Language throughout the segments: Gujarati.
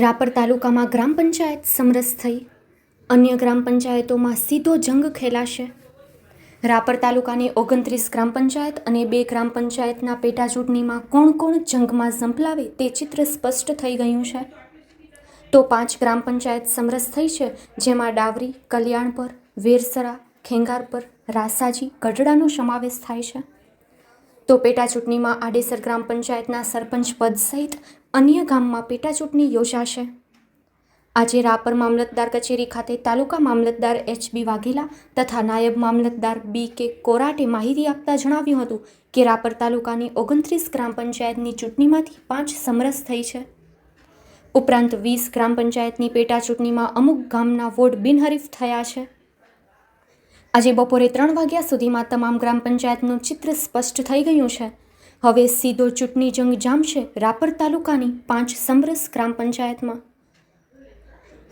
રાપર તાલુકામાં ગ્રામ પંચાયત સમરસ થઈ. અન્ય ગ્રામ પંચાયતોમાં સીધો જંગ ખેલાશે. રાપર તાલુકાની ઓગણત્રીસ ગ્રામ પંચાયત અને બે ગ્રામ પંચાયતના પેટા ચૂંટણીમાં કોણ કોણ જંગમાં ઝંપલાવે તે ચિત્ર સ્પષ્ટ થઈ ગયું છે. તો પાંચ ગ્રામ પંચાયત સમરસ થઈ છે, જેમાં ડાવરી કલ્યાણપર વેરસરા ખેંગારપર રાસાજી, ગઢડાનો સમાવેશ થાય છે. તો પેટા ચૂંટણીમાં આડેસર ગ્રામ પંચાયતના સરપંચ પદ સહિત અન્ય ગામમાં પેટાચૂંટણી યોજાશે. આજે રાપર મામલતદાર કચેરી ખાતે તાલુકા મામલતદાર એચ બી વાઘેલા તથા નાયબ મામલતદાર બી કે કોરાટે માહિતી આપતા જણાવ્યું હતું કે રાપર તાલુકાની ઓગણત્રીસ ગ્રામ પંચાયતની ચૂંટણીમાંથી પાંચ સમરસ થઈ છે. ઉપરાંત વીસ ગ્રામ પંચાયતની પેટાચૂંટણીમાં અમુક ગામના વોર્ડ બિનહરીફ થયા છે. આજે બપોરે ત્રણ વાગ્યા સુધીમાં તમામ ગ્રામ પંચાયતનું ચિત્ર સ્પષ્ટ થઈ ગયું છે. હવે સીધો ચૂંટણી જંગ જામશે રાપર તાલુકાની પાંચ સમરસ ગ્રામ પંચાયતમાં.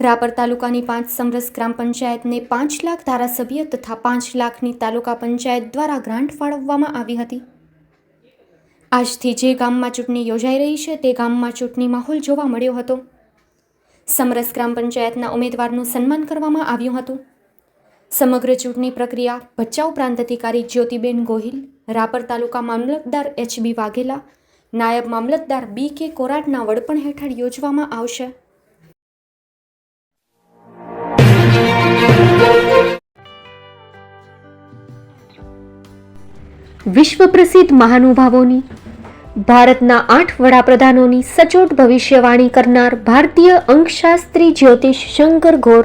રાપર તાલુકાની પાંચ સમરસ ગ્રામ પંચાયતને પાંચ લાખ ધારાસભ્ય તથા પાંચ લાખની તાલુકા પંચાયત દ્વારા ગ્રાન્ટ ફાળવવામાં આવી હતી. આજથી જે ગામમાં ચૂંટણી યોજાઈ રહી છે તે ગામમાં ચૂંટણી માહોલ જોવા મળ્યો હતો. સમરસ ગ્રામ પંચાયતના ઉમેદવારનું સન્માન કરવામાં આવ્યું હતું. સમગ્ર ચૂંટણી પ્રક્રિયા ભચાઉ પ્રાંત અધિકારી જ્યોતિબેન ગોહિલ, રાપર તાલુકા મામલતદાર એચ બી વાઘેલા, નાયબ મામલતદાર બી કે કોરાટના વડપણ હેઠળ યોજવામાં આવશે. વિશ્વ પ્રસિદ્ધ મહાનુભાવોની, ભારતના આઠ વડાપ્રધાનોની સચોટ ભવિષ્યવાણી કરનાર ભારતીય અંકશાસ્ત્રી જ્યોતિષ શંકર ઘોર